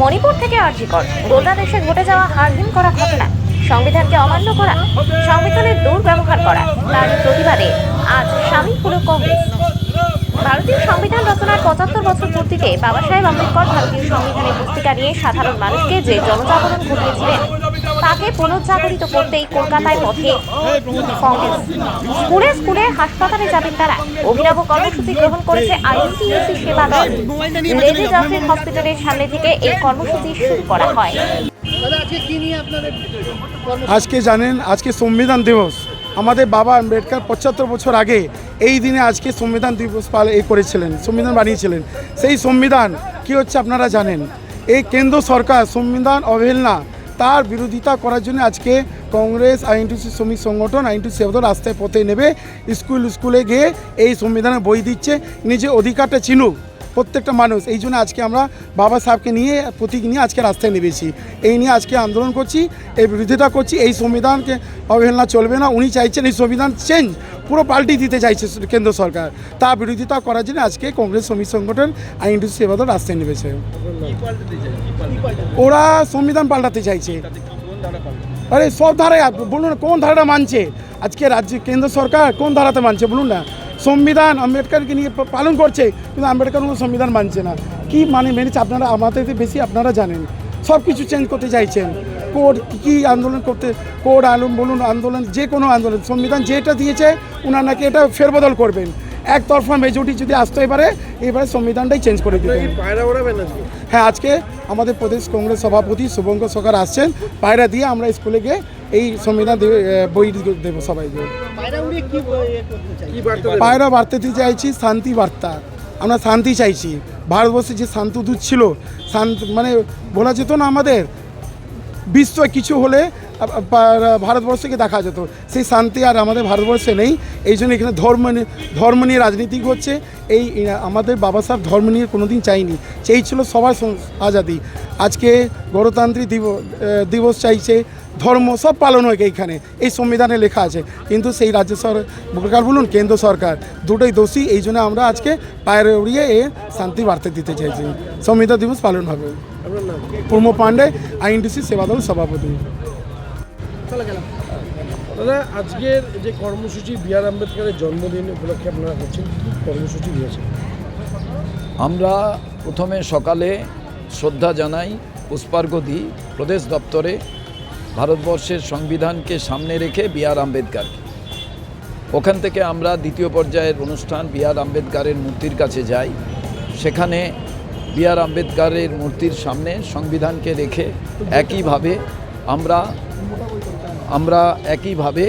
মণিপুর থেকে আর্জিকর গোটা দেশে ঘটে যাওয়া হারহীন করা ঘটনা, সংবিধানকে অমান্য করা, সংবিধানের দুর্ব্যবহার করা, তার প্রতিবাদে আজ সামিল হল কংগ্রেস। ভারতীয় সংবিধান রচনার পঁচাত্তর বছর পূর্তিতে বাবা সাহেব আম্বেদকর ভারতীয় সংবিধানের পুস্তিকা নিয়ে সাধারণ মানুষকে যে জনজাগরণ ঘটিয়েছিলেন, তাকে পুনর্জাগরিত করতেই কলকাতায় পথে কংগ্রেস। স্কুলে স্কুলে হাসপাতালে যাবেন তারা, অভিনব কর্মসূচি গ্রহণ করেছে আইএনটিইউসি সেবা দল। লেডি জাফরিন হসপিটালের সামনে থেকে এই কর্মসূচি শুরু করা হয়। আজকে কি নিয়ে আপনাদের কর্ম আজকে জানেন আজকে সংবিধান দিবস। আমাদের বাবা আম্বেদকর পঁচাত্তর বছর আগে এই দিনে আজকে সংবিধান দিবস পাল এ করেছিলেন সংবিধান বানিয়েছিলেন। সেই সংবিধান কি হচ্ছে আপনারা জানেন? এই কেন্দ্র সরকার সংবিধান অবহেলনা তার বিরোধিতা করার জন্য আজকে কংগ্রেস, আইএনটিসি শ্রমিক সংগঠন, আইএনটিসি সেবদল রাস্তায় পথে নেবে। স্কুল, স্কুলে গিয়ে এই সংবিধানে বই দিচ্ছে। নিজে অধিকারটা চিনুক। প্রত্যেকটা মানুষ। এই জন্য আজকে আমরা বাবা সাহেবকে নিয়ে প্রতীক নিয়ে আজকে রাস্তায় নেমেছি। এই নিয়ে আজকে আন্দোলন করছি এই বিরোধিতা করছি এই সংবিধানকে অবহেলনা চলবে না। উনি চাইছেন এই সংবিধান চেঞ্জ পুরো পাল্টি দিতে চাইছে কেন্দ্র সরকার। তা বিরোধিতা করার জন্য আজকে কংগ্রেস শ্রমিক সংগঠন আর আইনডিসি সেবাদল রাস্তায় নেমেছে। ওরা সংবিধান পাল্টাতে চাইছে। আরে সব ধারায় বলুন না কোন ধারাটা মানছে? আজকে রাজ্য, কেন্দ্র সরকার কোন ধারাতে মানছে, বলুন না। সংবিধান আম্বেদকরকে নিয়ে পালন করছে, কিন্তু আম্বেদকর কোনো সংবিধান মানছে না। কি মানে মেনেছে আপনারা? আমাদের বেশি আপনারা জানেন। সব কিছু চেঞ্জ করতে চাইছেন। কোড কী আন্দোলন করতে কোড আলম বলুন, আন্দোলন, যে কোনো আন্দোলন, সংবিধান যেটা দিয়েছে ওনার নাকি এটা ফেরবদল করবেন। একতরফা মেজরিটি যদি আসতে পারে, এবারে সংবিধানটাই চেঞ্জ করে দেবেন। হ্যাঁ আজকে আমাদের প্রদেশ কংগ্রেস সভাপতি শুভঙ্কর সরকার আসছেন। পায়রা দিয়ে আমরা স্কুলে গিয়ে এই সংবিধান বই দেবো সবাই পায়রা উড়িয়ে কি করতে চাই কি বার্তা দিতে চাইছি শান্তি বার্তা। আমরা শান্তি চাইছি। ভারতবর্ষে যে শান্তদূত ছিল শান্ত মানে বলা যেত না আমাদের বিশ্ব কিছু হলে ভারতবর্ষকে দেখা যেত। সেই শান্তি আর আমাদের ভারতবর্ষে নেই। এই জন্য এখানে ধর্ম ধর্ম নিয়ে রাজনীতি হচ্ছে। এই আমাদের বাবা সাহেব ধর্ম নিয়ে কোনোদিন চাইনি। চেয়েছিল সবার আজাদি। আজকে গণতান্ত্রিক দিবস চাইছে। ধর্ম সব পালন হয় এইখানে। এই সংবিধানে লেখা আছে। কিন্তু সেই রাজ্য সরকার বলুন, কেন্দ্র সরকার, দুটোই দোষী। এই জন্য আমরা আজকে পায়ের উড়িয়ে এ শান্তি বার্তা দিতে চাইছি। সংবিধান দিবস পালন হবে। পূর্ম পাণ্ডে আইএনডিসি সেবাদল সভাপতি। দাদা আজকের যে কর্মসূচি বি আর আম্বেদকরের জন্মদিন উপলক্ষে আপনারা করছেন কর্মসূচি নিয়েছেন আমরা প্রথমে সকালে শ্রদ্ধা জানাই পুষ্পার্ঘ্য দিই প্রদেশ দপ্তরে ভারতবর্ষের সংবিধানকে সামনে রেখে বি আর আম্বেদকরকে। ওখান থেকে আমরা দ্বিতীয় পর্যায়ের অনুষ্ঠান বি আর আম্বেদকরের মূর্তির কাছে যাই। সেখানে বি আর আম্বেদকরের মূর্তির সামনে সংবিধানকে রেখে একইভাবে আমরা আমরা একইভাবে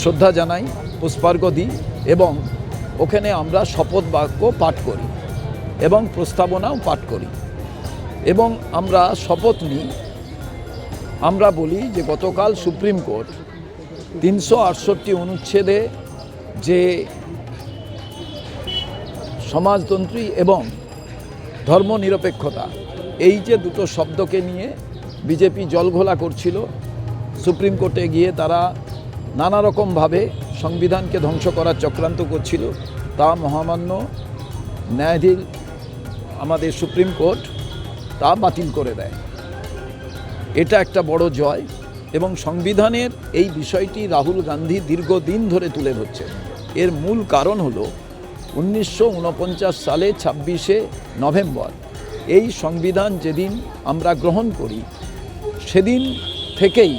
শ্রদ্ধা জানাই পুষ্পার্ঘ্য দিই এবং ওখানে আমরা শপথ বাক্য পাঠ করি এবং প্রস্তাবনাও পাঠ করি। এবং আমরা শপথ নিই, আমরা বলি যে গতকাল সুপ্রিম কোর্ট তিনশো আটষট্টি অনুচ্ছেদে যে সমাজতন্ত্রী এবং ধর্মনিরপেক্ষতা, এই যে দুটো শব্দকে নিয়ে বিজেপি জলঘোলা করছিল, সুপ্রিম কোর্টে গিয়ে তারা নানা রকমভাবে সংবিধানকে ধ্বংস করার চক্রান্ত করছিল, তা মহামান্য ন্যায়াধীন আমাদের সুপ্রিম কোর্ট তা বাতিল করে দেয়। এটা একটা বড় জয় এবং সংবিধানের এই বিষয়টি রাহুল গান্ধী দীর্ঘদিন ধরে তুলে ধরছে এর মূল কারণ হলো উনিশশো উনপঞ্চাশ সালে ছাব্বিশে নভেম্বর। এই সংবিধান যেদিন আমরা গ্রহণ করি, সেদিন থেকেই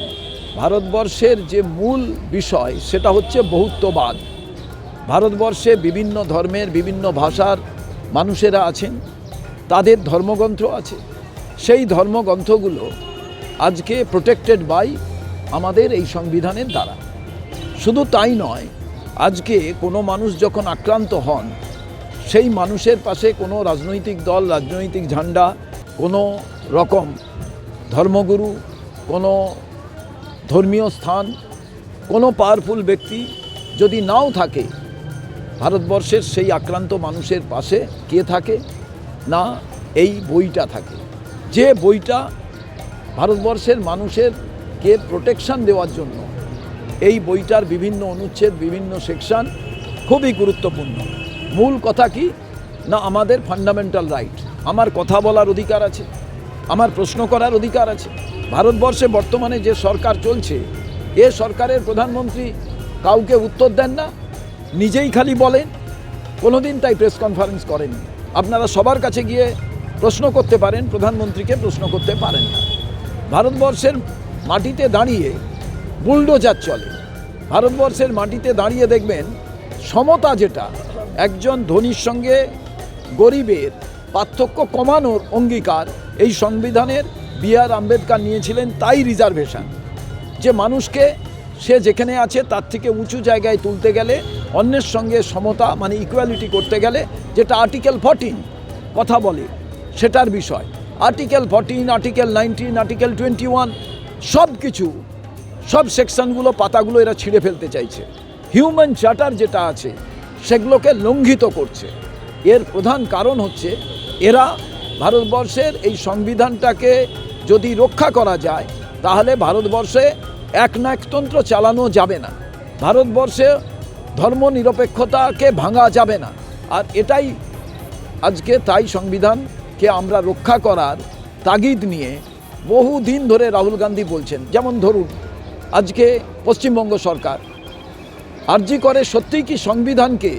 ভারতবর্ষের যে মূল বিষয়, সেটা হচ্ছে বহুত্ববাদ। ভারতবর্ষে বিভিন্ন ধর্মের বিভিন্ন ভাষার মানুষেরা আছেন, তাদের ধর্মগ্রন্থ আছে। সেই ধর্মগ্রন্থগুলো আজকে প্রোটেক্টেড বাই আমাদের এই সংবিধানের দ্বারা। শুধু তাই নয় আজকে কোনো মানুষ যখন আক্রান্ত হন, সেই মানুষের পাশে কোনো রাজনৈতিক দল, রাজনৈতিক ঝান্ডা, কোনো রকম ধর্মগুরু, কোনো ধর্মীয় স্থান, কোনো পাওয়ারফুল ব্যক্তি যদি নাও থাকে, ভারতবর্ষের সেই আক্রান্ত মানুষের পাশে কে থাকে? না, এই বইটা থাকে। যে বইটা ভারতবর্ষের মানুষের কে প্রোটেকশন দেওয়ার জন্য এই বইটার বিভিন্ন অনুচ্ছেদ, বিভিন্ন সেকশন খুবই গুরুত্বপূর্ণ। মূল কথা কি? না, আমাদের ফান্ডামেন্টাল রাইট আমার কথা বলার অধিকার আছে, আমার প্রশ্ন করার অধিকার আছে। ভারতবর্ষে বর্তমানে যে সরকার চলছে, এ সরকারের প্রধানমন্ত্রী কাউকে উত্তর দেন না, নিজেই খালি বলেন, কোনোদিন তাই প্রেস কনফারেন্স করেনি আপনারা সবার কাছে গিয়ে প্রশ্ন করতে পারেন, প্রধানমন্ত্রীকে প্রশ্ন করতে পারেন না। ভারতবর্ষের মাটিতে দাঁড়িয়ে বুলডোজার চলে। ভারতবর্ষের মাটিতে দাঁড়িয়ে দেখবেন সমতা যেটা, একজন ধনীর সঙ্গে গরিবের পার্থক্য কমানোর অঙ্গীকার এই সংবিধানের বি আর আম্বেদকর নিয়েছিলেন তাই রিজার্ভেশন। যে মানুষকে সে যেখানে আছে তার থেকে উঁচু জায়গায় তুলতে গেলে, অন্যের সঙ্গে সমতা মানে ইকুয়ালিটি করতে গেলে যেটা আর্টিকেল ফর্টিন কথা বলে, সেটার বিষয়। Article fourteen article nineteen article twenty one সব কিছু সব সেকশনগুলো, পাতাগুলো এরা ছিঁড়ে ফেলতে চাইছে। হিউম্যান চার্টার যেটা আছে, সেগুলোকে লঙ্ঘিত করছে। এর প্রধান কারণ হচ্ছে, এরা ভারতবর্ষের এই সংবিধানটাকে যদি রক্ষা করা যায়, তাহলে ভারতবর্ষে একনায়কতন্ত্র চালানো যাবে না। ভারতবর্ষে ধর্ম নিরপেক্ষতাকে ভাঙা যাবে না। আর এটাই আজকে তাই সংবিধানকে আমরা রক্ষা করার তাগিদ নিয়ে বহু দিন ধরে রাহুল গান্ধী বলছেন। যেমন ধরুন আজকে পশ্চিমবঙ্গ সরকার। আর্জি করে সত্যিই কি সংবিধানকে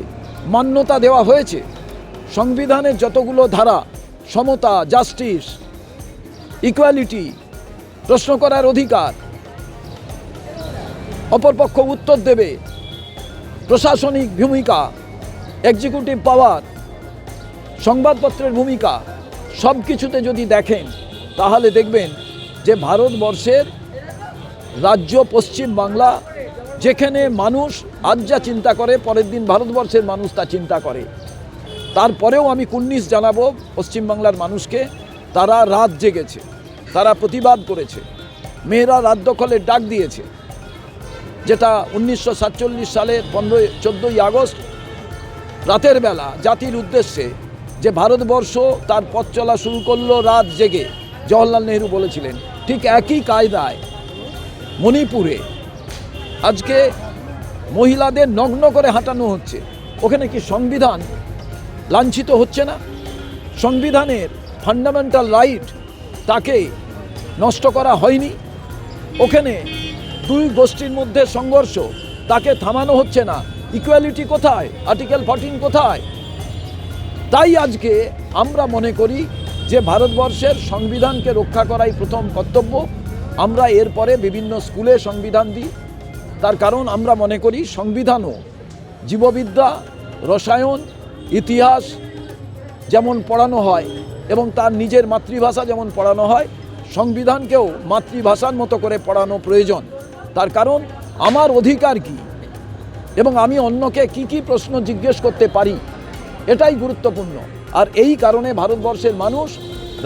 মান্যতা দেওয়া হয়েছে? সংবিধানের যতগুলো ধারা, সমতা জাস্টিস ইকুয়ালিটি প্রশ্ন করার অধিকার, অপরপক্ষ উত্তর দেবে, প্রশাসনিক ভূমিকা এক্সিকিউটিভ পাওয়ার সংবাদপত্রের ভূমিকা সব কিছুতে যদি দেখেন, তাহলে দেখবেন যে ভারতবর্ষের রাজ্য, পশ্চিম বাংলা, যেখানে মানুষ আজ যা চিন্তা করে, পরের দিন ভারতবর্ষের মানুষ তা চিন্তা করে। তারপরেও আমি কুন্নিস জানাব পশ্চিমবাংলার মানুষকে, তারা রাত জেগেছে, তারা প্রতিবাদ করেছে, মেয়েরা রাত দখলের ডাক দিয়েছে, যেটা উনিশশো সাতচল্লিশ সালের পনেরোই, চোদ্দোই আগস্ট, রাতের বেলা জাতির উদ্দেশ্যে যে ভারতবর্ষ তার পথ চলা শুরু করল রাত জেগে জওহরলাল নেহরু বলেছিলেন। ঠিক একই কায়দায় মণিপুরে। আজকে মহিলাদের নগ্ন করে হাঁটানো হচ্ছে। ওখানে কি সংবিধান লাঞ্ছিত হচ্ছে না? সংবিধানের ফান্ডামেন্টাল রাইট তাকে নষ্ট করা হয়নি? ওখানে দুই গোষ্ঠীর মধ্যে সংঘর্ষ, তাকে থামানো হচ্ছে না। ইকুয়ালিটি কোথায়? আর্টিকেল ফর্টিন কোথায়? তাই আজকে আমরা মনে করি যে ভারতবর্ষের সংবিধানকে রক্ষা করাই প্রথম কর্তব্য। আমরা এরপরে বিভিন্ন স্কুলে সংবিধান দিই। তার কারণ আমরা মনে করি সংবিধানও জীববিদ্যা, রসায়ন, ইতিহাস যেমন পড়ানো হয় এবং তার নিজের মাতৃভাষা যেমন পড়ানো হয়, সংবিধানকেও মাতৃভাষার মতো করে পড়ানো প্রয়োজন। তার কারণ আমার অধিকার কি এবং আমি অন্যকে কি কি প্রশ্ন জিজ্ঞেস করতে পারি, এটাই গুরুত্বপূর্ণ। আর এই কারণে ভারতবর্ষের মানুষ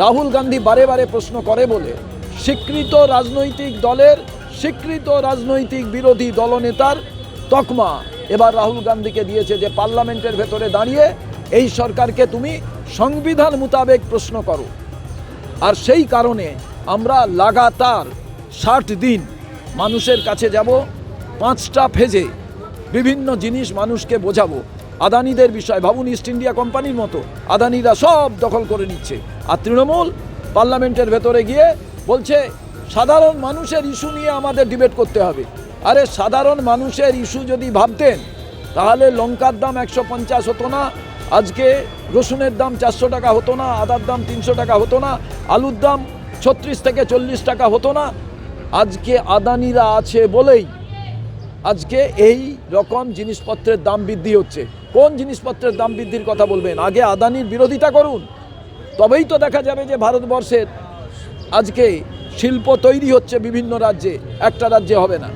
রাহুল গান্ধী বারে বারে প্রশ্ন করে বলে স্বীকৃত রাজনৈতিক দলের, স্বীকৃত রাজনৈতিক বিরোধী দলনেতার তকমা। এবার রাহুল গান্ধীকে দিয়েছে যে পার্লামেন্টের ভেতরে দাঁড়িয়ে এই সরকারকে তুমি সংবিধান মোতাবেক প্রশ্ন করো। আর সেই কারণে আমরা লাগাতার ষাট দিন মানুষের কাছে যাব, পাঁচটা ফেজে বিভিন্ন জিনিস মানুষকে বোঝাবো। আদানিদের বিষয়, ভাবুন ইস্ট ইন্ডিয়া কোম্পানির মতো। আদানিরা সব দখল করে নিচ্ছে। আর তৃণমূল পার্লামেন্টের ভেতরে গিয়ে বলছে, সাধারণ মানুষের ইস্যু নিয়ে আমাদের ডিবেট করতে হবে। আরে সাধারণ মানুষের ইস্যু যদি ভাবতেন, তাহলে লঙ্কার দাম একশো পঞ্চাশ হতো না, আজকে রসুনের দাম চারশো টাকা হতো না, আদার দাম তিনশো টাকা হতো না, আলুর দাম ছত্রিশ থেকে চল্লিশ টাকা হতো না। আজকে আদানিরা আছে বলেই আজকে এই রকম জিনিসপত্রের দাম বৃদ্ধি হচ্ছে। কোন জিনিসপত্রের দাম বৃদ্ধির কথা বলবেন? আগে আদানির বিরোধিতা করুন। তবেই তো দেখা যাবে যে ভারতবর্ষের আজকে শিল্প তৈরি হচ্ছে বিভিন্ন রাজ্যে একটা রাজ্যে হবে না।